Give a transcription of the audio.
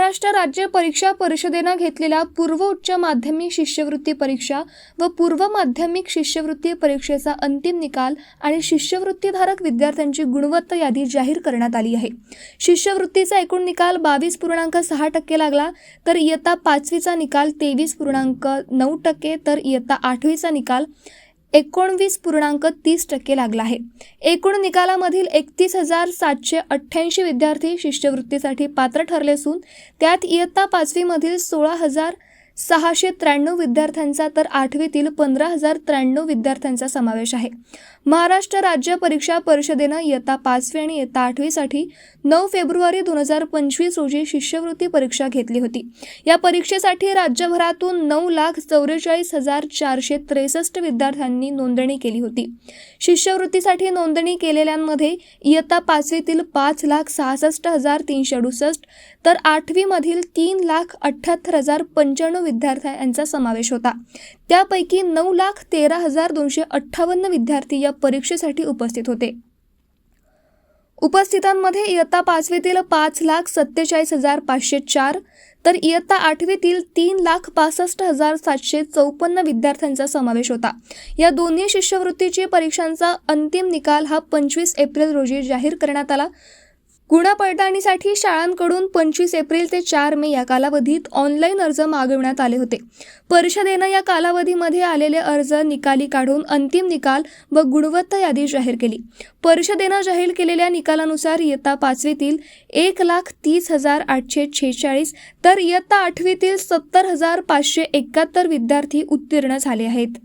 महाराष्ट्र राज्य परीक्षा परिषदेनं घेतलेल्या पूर्व उच्च माध्यमिक शिष्यवृत्ती परीक्षा व पूर्व माध्यमिक शिष्यवृत्ती परीक्षेचा अंतिम निकाल आणि शिष्यवृत्तीधारक विद्यार्थ्यांची गुणवत्ता यादी जाहीर करण्यात आली आहे. शिष्यवृत्तीचा एकूण निकाल बावीस पूर्णांक सहा टक्के लागला तर इयत्ता पाचवीचा निकाल तेवीस पूर्णांक नऊ टक्के तर इयत्ता आठवीचा निकाल एकोणवीस पूर्णांक तीस टक्के लागला आहे. एकूण निकालामधील एकतीस हजार सातशे अठ्ठ्याऐंशी विद्यार्थी शिष्यवृत्तीसाठी पात्र ठरले असून त्यात इयत्ता पाचवीमधील सोळा हजार सहाशे त्र्याण्णव विद्यार्थ्यांचा तर आठवीतील पंधरा हजार त्र्याण्णव विद्यार्थ्यांचा समावेश आहे. महाराष्ट्र राज्य परीक्षा परिषदेनं इयत्ता पाचवी आणि इयत्ता आठवीसाठी नऊ फेब्रुवारी दोन हजार पंचवीस रोजी शिष्यवृत्ती परीक्षा घेतली होती. या परीक्षेसाठी राज्यभरातून नऊ लाख चौवेचाळीस हजार चारशे त्रेसष्ट विद्यार्थ्यांनी नोंदणी केली होती. शिष्यवृत्तीसाठी नोंदणी केलेल्यांमध्ये इयत्ता पाचवीतील पाच लाख सहासष्ट हजार तीनशे अडुसष्ट तर आठवीमधील तीन लाख अठ्ठ्याहत्तर हजार पंच्याण्णव विद्यार्थ्यांचा समावेश होता. त्यापैकी नऊ लाख तेरा हजार दोनशे अठ्ठावन्न विद्यार्थी या परीक्षेसाठी उपस्थित होते. उपस्थितांमध्ये इयत्ता पाचवीतील पाच लाख सत्तेचाळीस हजार पाचशे चार तर इयत्ता आठवीतील तीन लाख पासष्ट हजार सातशे चौपन्न विद्यार्थ्यांचा समावेश होता. या दोन्ही शिष्यवृत्तीची परीक्षांचा अंतिम निकाल हा पंचवीस एप्रिल रोजी जाहीर करण्यात आला. गुणपडताळणीसाठी शाळांकडून पंचवीस एप्रिल ते चार मे या कालावधीत ऑनलाईन अर्ज मागविण्यात आले होते. परिषदेनं या कालावधीमध्ये आलेले अर्ज निकाली काढून अंतिम निकाल व गुणवत्ता यादी जाहीर केली. परिषदेनं जाहीर केलेल्या निकालानुसार इयत्ता पाचवीतील एक लाख तीस हजार आठशे छेचाळीस तर इयत्ता आठवीतील सत्तर हजार पाचशे एकाहत्तर विद्यार्थी उत्तीर्ण झाले आहेत.